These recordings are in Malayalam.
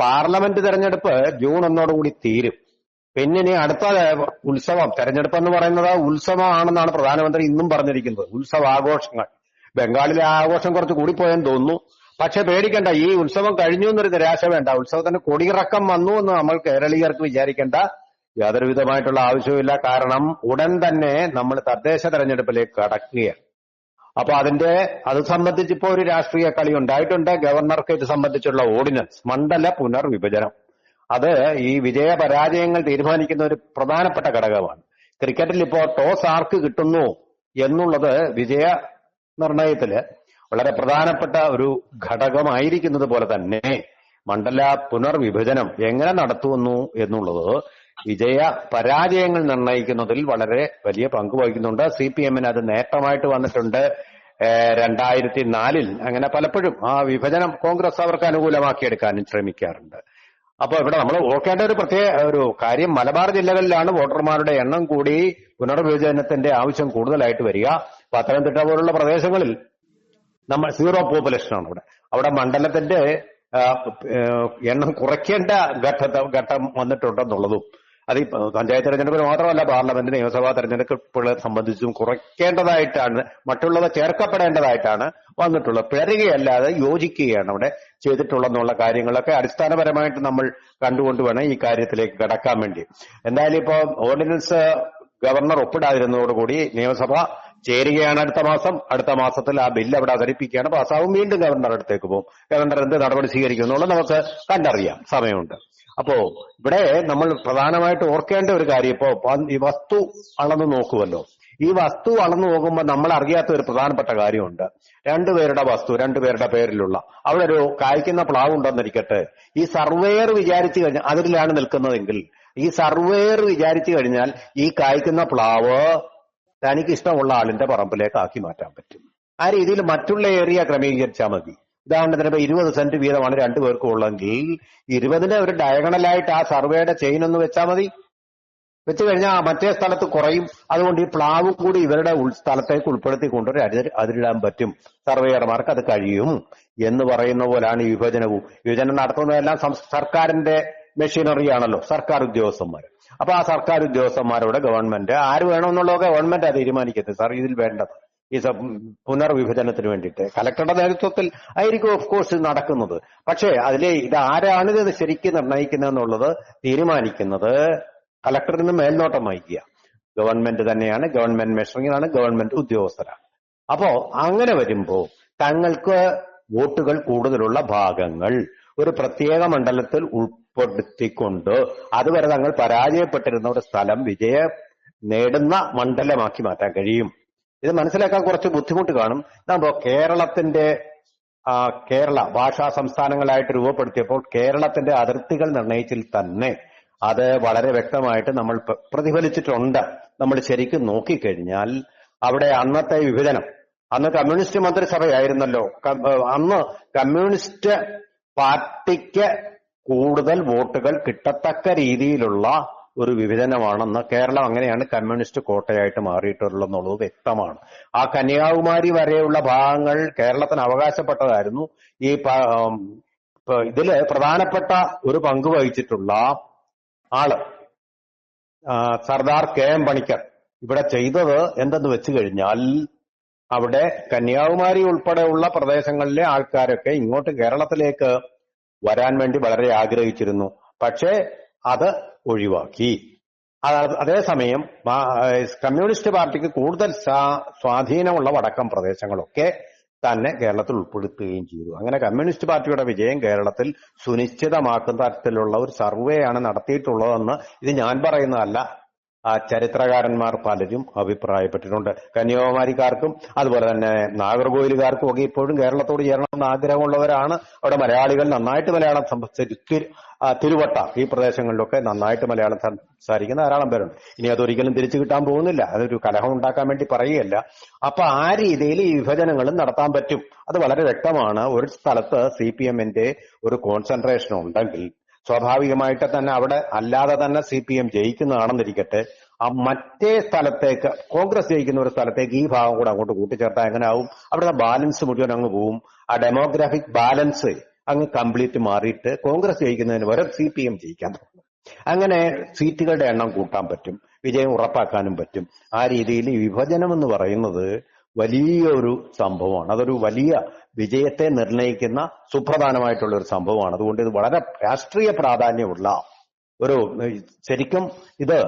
പാർലമെന്റ് തെരഞ്ഞെടുപ്പ് ജൂൺ ഒന്നോടുകൂടി തീരും. പിന്നെ ഇനി അടുത്ത ഉത്സവം തെരഞ്ഞെടുപ്പ് എന്ന് പറയുന്നത് ഉത്സവമാണെന്നാണ് പ്രധാനമന്ത്രി ഇന്നും പറഞ്ഞിരിക്കുന്നത്. ഉത്സവ ആഘോഷങ്ങൾ ബംഗാളിലെ ആഘോഷം കുറച്ച് കൂടിപ്പോയെന്ന് തോന്നുന്നു. പക്ഷെ പേടിക്കണ്ട ഈ ഉത്സവം കഴിഞ്ഞു എന്നൊരു നിരാശ വേണ്ട. ഉത്സവത്തിന് കൊടിയിറക്കം വന്നു എന്ന് നമ്മൾ കേരളീയർക്ക് വിചാരിക്കേണ്ട യാതൊരു വിധമായിട്ടുള്ള ആവശ്യവുമില്ല. കാരണം ഉടൻ തന്നെ നമ്മൾ തദ്ദേശ തെരഞ്ഞെടുപ്പിലേക്ക് കടക്കുകയാണ്. അപ്പൊ അതിന്റെ അത് സംബന്ധിച്ച് ഒരു രാഷ്ട്രീയ കളി ഉണ്ടായിട്ടുണ്ട്. ഗവർണർക്ക് ഇത് സംബന്ധിച്ചുള്ള ഓർഡിനൻസ് മണ്ഡല പുനർവിഭജനം. അത് ഈ വിജയ പരാജയങ്ങൾ തീരുമാനിക്കുന്ന ഒരു പ്രധാനപ്പെട്ട ഘടകമാണ്. ക്രിക്കറ്റിൽ ഇപ്പോ ടോസ് ആർക്ക് കിട്ടുന്നു എന്നുള്ളത് വിജയ നിർണയത്തിൽ വളരെ പ്രധാനപ്പെട്ട ഒരു ഘടകമായിരിക്കുന്നത് പോലെ തന്നെ മണ്ഡല പുനർവിഭജനം എങ്ങനെ നടത്തുന്നു എന്നുള്ളത് വിജയ പരാജയങ്ങൾ നിർണയിക്കുന്നതിൽ വളരെ വലിയ പങ്ക് വഹിക്കുന്നുണ്ട്. സി പി എമ്മിന് അത് നേട്ടമായിട്ട് വന്നിട്ടുണ്ട്. രണ്ടായിരത്തി നാലിൽ അങ്ങനെ പലപ്പോഴും ആ വിഭജനം കോൺഗ്രസ് അവർക്ക് അനുകൂലമാക്കിയെടുക്കാനും ശ്രമിക്കാറുണ്ട്. അപ്പൊ ഇവിടെ നമ്മൾ ഓർക്കേണ്ട ഒരു പ്രത്യേക ഒരു കാര്യം മലബാർ ജില്ലകളിലാണ് വോട്ടർമാരുടെ എണ്ണം കൂടി പുനർവിഭജനത്തിന്റെ ആവശ്യം കൂടുതലായിട്ട് വരിക. പത്തനംതിട്ട പോലുള്ള പ്രദേശങ്ങളിൽ നമ്മൾ സീറോ പോപ്പുലേഷൻ ആണ് അവിടെ. അവിടെ മണ്ഡലത്തിന്റെ എണ്ണം കുറയ്ക്കേണ്ട ഘട്ട ഘട്ടം വന്നിട്ടുണ്ടെന്നുള്ളതും അത് പഞ്ചായത്ത് തെരഞ്ഞെടുപ്പിന് മാത്രമല്ല പാർലമെന്റ് നിയമസഭാ തെരഞ്ഞെടുപ്പുകളെ സംബന്ധിച്ചും കുറയ്ക്കേണ്ടതായിട്ടാണ് മറ്റുള്ളവ ചേർക്കപ്പെടേണ്ടതായിട്ടാണ് വന്നിട്ടുള്ളത്. പിഴരുകയല്ലാതെ യോജിക്കുകയാണ് അവിടെ ചെയ്തിട്ടുള്ളതെന്നുള്ള കാര്യങ്ങളൊക്കെ അടിസ്ഥാനപരമായിട്ട് നമ്മൾ കണ്ടുകൊണ്ട് വേണം ഈ കാര്യത്തിലേക്ക് കടക്കാൻ വേണ്ടി. എന്തായാലും ഇപ്പോൾ ഓർഡിനൻസ് ഗവർണർ ഒപ്പിടാതിരുന്നതോടുകൂടി നിയമസഭ ചേരുകയാണ് അടുത്ത മാസം. അടുത്ത മാസത്തിൽ ആ ബില്ല് അവിടെ അവതരിപ്പിക്കുകയാണ്. പാസ്സാവും വീണ്ടും ഗവർണർ അടുത്തേക്ക് പോകും. ഗവർണർ എന്ത് നടപടി സ്വീകരിക്കും എന്നുള്ളത് നമുക്ക് കണ്ടറിയാം. സമയമുണ്ട്. അപ്പോ ഇവിടെ നമ്മൾ പ്രധാനമായിട്ട് ഓർക്കേണ്ട ഒരു കാര്യം ഇപ്പോ ഈ വസ്തു അളന്ന് നോക്കുമല്ലോ ഈ വസ്തു അളന്ന് നോക്കുമ്പോൾ നമ്മൾ അറിയാത്ത ഒരു പ്രധാനപ്പെട്ട കാര്യമുണ്ട്. രണ്ടുപേരുടെ വസ്തു രണ്ടുപേരുടെ പേരിലുള്ള. അവിടെ ഒരു കായ്ക്കുന്ന പ്ലാവ് ഉണ്ടെന്നിരിക്കട്ടെ. ഈ സർവേയർ വിചാരിച്ചു കഴിഞ്ഞാൽ അതിലാണ് നിൽക്കുന്നതെങ്കിൽ ഈ സർവേയർ വിചാരിച്ചു കഴിഞ്ഞാൽ ഈ കായ്ക്കുന്ന പ്ലാവ് തനിക്ക് ഇഷ്ടമുള്ള ആളിന്റെ പറമ്പിലേക്ക് ആക്കി മാറ്റാൻ പറ്റും. ആ രീതിയിൽ മറ്റുള്ള ഏരിയ ക്രമീകരിച്ചാൽ മതി. ഉദാഹരണത്തിന് ഇപ്പൊ ഇരുപത് സെന്റ് വീതമാണ് രണ്ടു പേർക്കും ഉള്ളെങ്കിൽ ഇരുപതിന്റെ ഒരു ഡയഗണലായിട്ട് ആ സർവേയുടെ ചെയിൻ ഒന്ന് വെച്ചാൽ മതി. വെച്ച് കഴിഞ്ഞാൽ മറ്റേ സ്ഥലത്ത് കുറയും. അതുകൊണ്ട് ഈ പ്ലാവ് കൂടി ഇവരുടെ സ്ഥലത്തേക്ക് ഉൾപ്പെടുത്തിക്കൊണ്ട് ഒരു അതിര് അതിരിടാൻ പറ്റും. സർവേയർമാർക്ക് അത് കഴിയും. എന്ന് പറയുന്ന പോലാണ് ഈ വിഭജനവും. വിഭജനം നടത്തുന്നതെല്ലാം സർക്കാരിന്റെ മെഷീനറി ആണല്ലോ. സർക്കാർ ഉദ്യോഗസ്ഥന്മാർ. അപ്പൊ ആ സർക്കാർ ഉദ്യോഗസ്ഥന്മാരോട് ഗവൺമെന്റ് ആര് വേണമെന്നുള്ളതൊക്കെ ഗവൺമെന്റ് തീരുമാനിക്കട്ടെ സാർ ഇതിൽ വേണ്ടത്. ഈ പുനർവിഭജനത്തിന് വേണ്ടിയിട്ട്. കലക്ടറുടെ നേതൃത്വത്തിൽ ആയിരിക്കും ഓഫ് കോഴ്സ് നടക്കുന്നത്. പക്ഷേ അതിലെ ഇത് ആരാണ് ഇത് ശരിക്കും നിർണയിക്കുന്നതെന്നുള്ളത് തീരുമാനിക്കുന്നത് കലക്ടറിന് മേൽനോട്ടം വഹിക്കുക. ഗവൺമെന്റ് തന്നെയാണ് ഗവൺമെന്റ് മെഷറിംഗാണ് ഗവൺമെന്റ് ഉദ്യോഗസ്ഥരാണ്. അപ്പോ അങ്ങനെ വരുമ്പോ തങ്ങൾക്ക് വോട്ടുകൾ കൂടുതലുള്ള ഭാഗങ്ങൾ ഒരു പ്രത്യേക മണ്ഡലത്തിൽ ഉൾപ്പെടുത്തിക്കൊണ്ട് അതുവരെ തങ്ങൾ പരാജയപ്പെട്ടിരുന്ന ഒരു സ്ഥലം വിജയം നേടുന്ന മണ്ഡലമാക്കി മാറ്റാൻ കഴിയും. ഇത് മനസ്സിലാക്കാൻ കുറച്ച് ബുദ്ധിമുട്ട് കാണും. നമ്മ കേരളത്തിന്റെ കേരള ഭാഷാ സംസ്ഥാനങ്ങളായിട്ട് രൂപപ്പെടുത്തിയപ്പോൾ കേരളത്തിന്റെ അതിർത്തികൾ നിർണയിച്ചിൽ തന്നെ അത് വളരെ വ്യക്തമായിട്ട് നമ്മൾ പ്രതിഫലിച്ചിട്ടുണ്ട്. നമ്മൾ ശരിക്കും നോക്കിക്കഴിഞ്ഞാൽ അവിടെ അന്നത്തെ വിഭജനം അന്ന് കമ്മ്യൂണിസ്റ്റ് മന്ത്രിസഭയായിരുന്നല്ലോ. അന്ന് കമ്മ്യൂണിസ്റ്റ് പാർട്ടിക്ക് കൂടുതൽ വോട്ടുകൾ കിട്ടത്തക്ക രീതിയിലുള്ള ഒരു വിഭജനമാണെന്ന് കേരളം അങ്ങനെയാണ് കമ്മ്യൂണിസ്റ്റ് കോട്ടയായിട്ട് മാറിയിട്ടുള്ളതെന്നുള്ളത് വ്യക്തമാണ്. ആ കന്യാകുമാരി വരെയുള്ള ഭാഗങ്ങൾ കേരളത്തിന് അവകാശപ്പെട്ടതായിരുന്നു. ഈ ഇതിൽ പ്രധാനപ്പെട്ട ഒരു പങ്ക് വഹിച്ചിട്ടുള്ള ആൾ സർദാർ കെ എം പണിക്കർ. ഇവിടെ ചെയ്തത് എന്തെന്ന് വെച്ച് കഴിഞ്ഞാൽ അവിടെ കന്യാകുമാരി ഉൾപ്പെടെയുള്ള പ്രദേശങ്ങളിലെ ആൾക്കാരൊക്കെ ഇങ്ങോട്ട് കേരളത്തിലേക്ക് വരാൻ വേണ്ടി വളരെ ആഗ്രഹിച്ചിരുന്നു. പക്ഷേ അത് ഒഴിവാക്കി. അത- അതേസമയം കമ്മ്യൂണിസ്റ്റ് പാർട്ടിക്ക് കൂടുതൽ സ്വാധീനമുള്ള വടക്കൻ പ്രദേശങ്ങളൊക്കെ തന്നെ കേരളത്തിൽ ഉൾപ്പെടുത്തുകയും ചെയ്തു. അങ്ങനെ കമ്മ്യൂണിസ്റ്റ് പാർട്ടിയുടെ വിജയം കേരളത്തിൽ സുനിശ്ചിതമാക്കുന്ന തരത്തിലുള്ള ഒരു സർവേയാണ് നടത്തിയിട്ടുള്ളതെന്ന് ഇത് ഞാൻ പറയുന്നതല്ല. ആ ചരിത്രകാരന്മാർ പലരും അഭിപ്രായപ്പെട്ടിട്ടുണ്ട്. കന്യാകുമാരിക്കാർക്കും അതുപോലെ തന്നെ നാഗർകോയിലുകാർക്കും ഒക്കെ ഇപ്പോഴും കേരളത്തോട് ചേരണമെന്ന് ആഗ്രഹമുള്ളവരാണ്. അവിടെ മലയാളികൾ നന്നായിട്ട് മലയാളം സംസാരിച്ചു തിരുവട്ട ഈ പ്രദേശങ്ങളിലൊക്കെ നന്നായിട്ട് മലയാളം സംസാരിക്കുന്ന ധാരാളം പേരുണ്ട്. ഇനി അതൊരിക്കലും തിരിച്ചു കിട്ടാൻ പോകുന്നില്ല. അതൊരു കലഹം ഉണ്ടാക്കാൻ വേണ്ടി പറയുകയല്ല. അപ്പൊ ആ രീതിയിൽ ഈ വിഭജനങ്ങളും നടത്താൻ പറ്റും. അത് വളരെ വ്യക്തമാണ്. ഒരു സ്ഥലത്ത് സി പി എമ്മിന്റെ ഒരു കോൺസെൻട്രേഷൻ ഉണ്ടെങ്കിൽ സ്വാഭാവികമായിട്ട് തന്നെ അവിടെ അല്ലാതെ തന്നെ സി പി എം ജയിക്കുന്നതാണെന്നിരിക്കട്ടെ ആ മറ്റേ സ്ഥലത്തേക്ക് കോൺഗ്രസ് ജയിക്കുന്ന ഒരു സ്ഥലത്തേക്ക് ഈ ഭാഗം കൂടെ അങ്ങോട്ട് കൂട്ടിച്ചേർത്താൽ എങ്ങനെ ആവും അവിടുത്തെ ബാലൻസ് മുഴുവൻ അങ്ങ് പോവും. ആ ഡെമോഗ്രാഫിക് ബാലൻസ് അങ്ങ് കംപ്ലീറ്റ് മാറിയിട്ട് കോൺഗ്രസ് ജയിക്കുന്നതിന് വരെ സി പി എം ജയിക്കാൻ തുടങ്ങും. അങ്ങനെ സീറ്റുകളുടെ എണ്ണം കൂട്ടാൻ പറ്റും വിജയം ഉറപ്പാക്കാനും പറ്റും. ആ രീതിയിൽ വിഭജനം എന്ന് പറയുന്നത് വലിയൊരു സംഭവമാണ്. അതൊരു വലിയ വിജയത്തെ നിർണയിക്കുന്ന സുപ്രധാനമായിട്ടുള്ള ഒരു സംഭവമാണ്. അതുകൊണ്ട് ഇത് വളരെ രാഷ്ട്രീയ പ്രാധാന്യമുള്ള ഒരു ശരിക്കും ഇത്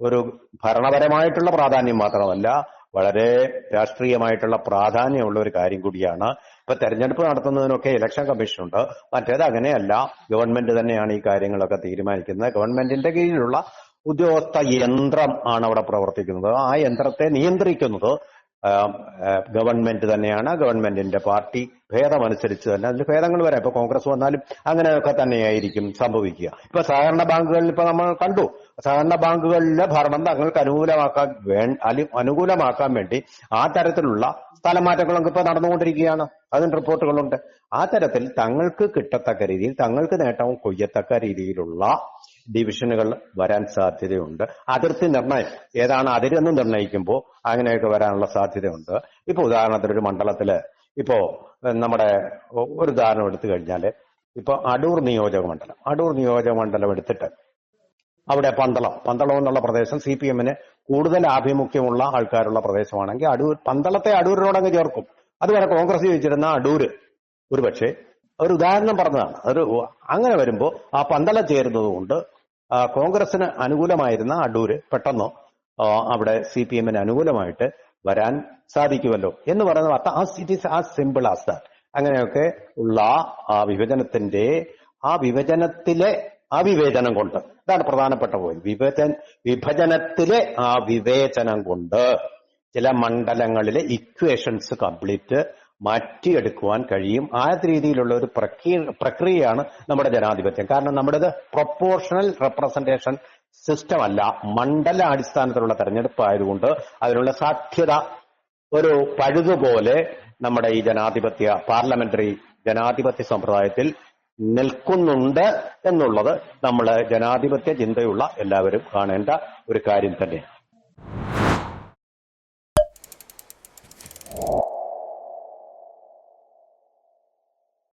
ഒരു ഭരണപരമായിട്ടുള്ള പ്രാധാന്യം മാത്രമല്ല വളരെ രാഷ്ട്രീയമായിട്ടുള്ള പ്രാധാന്യമുള്ള ഒരു കാര്യം കൂടിയാണ്. ഇപ്പൊ തെരഞ്ഞെടുപ്പ് നടത്തുന്നതിനൊക്കെ ഇലക്ഷൻ കമ്മീഷൻ ഉണ്ട് മറ്റേത് അങ്ങനെയല്ല. ഗവൺമെന്റ് തന്നെയാണ് ഈ കാര്യങ്ങളൊക്കെ തീരുമാനിക്കുന്നത്. ഗവൺമെന്റിന്റെ കീഴിലുള്ള ഉദ്യോഗസ്ഥ യന്ത്രം ആണ് അവിടെ പ്രവർത്തിക്കുന്നത്. ആ യന്ത്രത്തെ നിയന്ത്രിക്കുന്നത് ഗവൺമെന്റ് തന്നെയാണ്. ഗവൺമെന്റിന്റെ പാർട്ടി ഭേദമനുസരിച്ച് തന്നെ അതിൽ ഭേദങ്ങൾ വരാം. ഇപ്പൊ കോൺഗ്രസ് വന്നാലും അങ്ങനെയൊക്കെ തന്നെയായിരിക്കും സംഭവിക്കുക. ഇപ്പൊ സഹകരണ ബാങ്കുകളിൽ ഇപ്പൊ നമ്മൾ കണ്ടു. സഹകരണ ബാങ്കുകളിലെ ഭരണം തങ്ങൾക്ക് അനുകൂലമാക്കാൻ വേ അനുകൂലമാക്കാൻ വേണ്ടി ആ തരത്തിലുള്ള സ്ഥലമാറ്റങ്ങളൊക്കെ ഇപ്പൊ നടന്നുകൊണ്ടിരിക്കുകയാണ്. അതിന് റിപ്പോർട്ടുകളുണ്ട്. ആ തരത്തിൽ തങ്ങൾക്ക് കിട്ടത്തക്ക രീതിയിൽ തങ്ങൾക്ക് നേട്ടവും കൊയ്യത്തക്ക രീതിയിലുള്ള ഡിവിഷനുകൾ വരാൻ സാധ്യതയുണ്ട്. അതിർത്തി നിർണയം ഏതാണ് അതിരെന്ന് നിർണയിക്കുമ്പോൾ അങ്ങനെയൊക്കെ വരാനുള്ള സാധ്യതയുണ്ട്. ഇപ്പൊ ഉദാഹരണത്തിന് ഒരു മണ്ഡലത്തിൽ ഇപ്പോ നമ്മുടെ ഒരു ഉദാഹരണം എടുത്തു കഴിഞ്ഞാൽ ഇപ്പൊ അടൂർ നിയോജക മണ്ഡലം. അടൂർ നിയോജക മണ്ഡലം എടുത്തിട്ട് അവിടെ പന്തളം പന്തളം എന്നുള്ള പ്രദേശം സി പി എമ്മിന് കൂടുതൽ ആഭിമുഖ്യമുള്ള ആൾക്കാരുള്ള പ്രദേശമാണെങ്കിൽ അടൂർ പന്തളത്തെ അടൂരിനോടങ്ങ് ചേർക്കും. അതുവരെ കോൺഗ്രസ് ജയിച്ചിരുന്ന അടൂര് ഒരു പക്ഷേ ഒരു ഉദാഹരണം പറഞ്ഞതാണ്. ഒരു അങ്ങനെ വരുമ്പോൾ ആ പന്തള ചേരുന്നത് കൊണ്ട് കോൺഗ്രസിന് അനുകൂലമായിരുന്ന അടൂര് പെട്ടെന്ന് അവിടെ സി പി എമ്മിന് അനുകൂലമായിട്ട് വരാൻ സാധിക്കുമല്ലോ എന്ന് പറയുന്നത് ആ ഇറ്റ് ഈസ് ആ സിമ്പിൾ ആസ് അങ്ങനെയൊക്കെ ഉള്ള ആ വിഭജനത്തിന്റെ ആ വിഭജനത്തിലെ ആ വിവേചനം കൊണ്ട് ഇതാണ് പ്രധാനപ്പെട്ട പോയിന്റ് വിഭജന വിഭജനത്തിലെ ആ വിവേചനം കൊണ്ട് ചില മണ്ഡലങ്ങളിലെ ഇക്വേഷൻസ് കംപ്ലീറ്റ് മാറ്റിയെടുക്കുവാൻ കഴിയും. ആ രീതിയിലുള്ള ഒരു പ്രക്രിയ പ്രക്രിയയാണ് നമ്മുടെ ജനാധിപത്യം. കാരണം നമ്മുടേത് പ്രൊപ്പോർഷണൽ റെപ്രസെന്റേഷൻ സിസ്റ്റം അല്ല. മണ്ഡല അടിസ്ഥാനത്തിലുള്ള തെരഞ്ഞെടുപ്പ് ആയതുകൊണ്ട് അതിനുള്ള സാധ്യത ഒരു പഴുതുപോലെ നമ്മുടെ ഈ ജനാധിപത്യ പാർലമെന്ററി ജനാധിപത്യ സമ്പ്രദായത്തിൽ നിൽക്കുന്നുണ്ട് എന്നുള്ളത് നമ്മൾ ജനാധിപത്യ ചിന്തയുള്ള എല്ലാവരും കാണേണ്ട ഒരു കാര്യം തന്നെയാണ്.